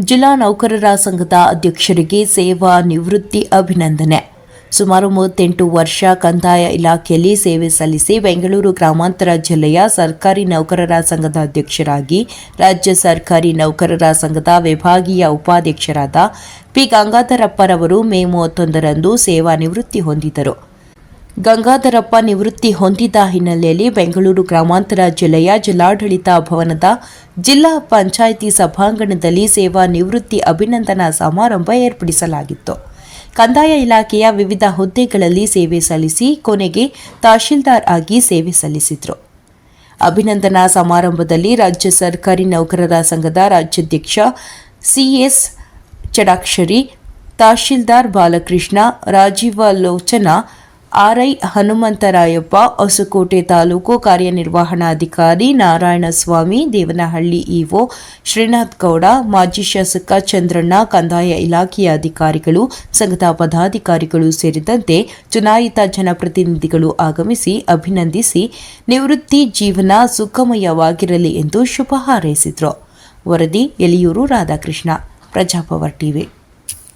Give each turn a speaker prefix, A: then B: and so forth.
A: ಜಿಲ್ಲಾ ನೌಕರರ ಸಂಘದ ಅಧ್ಯಕ್ಷರಿಗೆ ಸೇವಾ ನಿವೃತ್ತಿ ಅಭಿನಂದನೆ. ಸುಮಾರು ಮೂವತ್ತೆಂಟು ವರ್ಷ ಕಂದಾಯ ಇಲಾಖೆಯಲ್ಲಿ ಸೇವೆ ಸಲ್ಲಿಸಿ ಬೆಂಗಳೂರು ಗ್ರಾಮಾಂತರ ಜಿಲ್ಲೆಯ ಸರ್ಕಾರಿ ನೌಕರರ ಸಂಘದ ಅಧ್ಯಕ್ಷರಾಗಿ, ರಾಜ್ಯ ಸರ್ಕಾರಿ ನೌಕರರ ಸಂಘದ ವಿಭಾಗೀಯ ಉಪಾಧ್ಯಕ್ಷರಾದ ಪಿ ಗಂಗಾಧರಪ್ಪರವರು ಮೇ ಮೂವತ್ತೊಂದರಂದು ಸೇವಾ ನಿವೃತ್ತಿ ಹೊಂದಿದರು ಗಂಗಾಧರಪ್ಪ ನಿವೃತ್ತಿ ಹೊಂದಿದ ಹಿನ್ನೆಲೆಯಲ್ಲಿ ಬೆಂಗಳೂರು ಗ್ರಾಮಾಂತರ ಜಿಲ್ಲೆಯ ಜಿಲ್ಲಾಡಳಿತ ಭವನದ ಜಿಲ್ಲಾ ಪಂಚಾಯಿತಿ ಸಭಾಂಗಣದಲ್ಲಿ ಸೇವಾ ನಿವೃತ್ತಿ ಅಭಿನಂದನಾ ಸಮಾರಂಭ ಏರ್ಪಡಿಸಲಾಗಿತ್ತು. ಕಂದಾಯ ಇಲಾಖೆಯ ವಿವಿಧ ಹುದ್ದೆಗಳಲ್ಲಿ ಸೇವೆ ಸಲ್ಲಿಸಿ ಕೊನೆಗೆ ತಹಶೀಲ್ದಾರ್ ಆಗಿ ಸೇವೆ ಸಲ್ಲಿಸಿದರು. ಅಭಿನಂದನಾ ಸಮಾರಂಭದಲ್ಲಿ ರಾಜ್ಯ ಸರ್ಕಾರಿ ನೌಕರರ ಸಂಘದ ರಾಜ್ಯಾಧ್ಯಕ್ಷ ಸಿಎಸ್ ಚಡಾಕ್ಷರಿ, ತಹಶೀಲ್ದಾರ್ ಬಾಲಕೃಷ್ಣ ರಾಜೀವಲೋಚನ ಆರ್ಐ ಹನುಮಂತರಾಯಪ್ಪ, ಹೊಸಕೋಟೆ ತಾಲೂಕು ಕಾರ್ಯನಿರ್ವಹಣಾಧಿಕಾರಿ ನಾರಾಯಣಸ್ವಾಮಿ, ದೇವನಹಳ್ಳಿ ಇಒ ಶ್ರೀನಾಥ್ ಗೌಡ, ಮಾಜಿ ಶಾಸಕ ಚಂದ್ರಣ್ಣ, ಕಂದಾಯ ಇಲಾಖೆಯ ಅಧಿಕಾರಿಗಳು, ಸಂಘದ ಪದಾಧಿಕಾರಿಗಳು ಸೇರಿದಂತೆ ಚುನಾಯಿತ ಜನಪ್ರತಿನಿಧಿಗಳು ಆಗಮಿಸಿ ಅಭಿನಂದಿಸಿ ನಿವೃತ್ತಿ ಜೀವನ ಸುಖಮಯವಾಗಿರಲಿ ಎಂದು ಶುಭ ಹಾರೈಸಿದರು. ವರದಿ, ಎಲಿಯೂರು ರಾಧಾಕೃಷ್ಣ, ಪ್ರಜಾಪವರ್ ಟಿವಿ.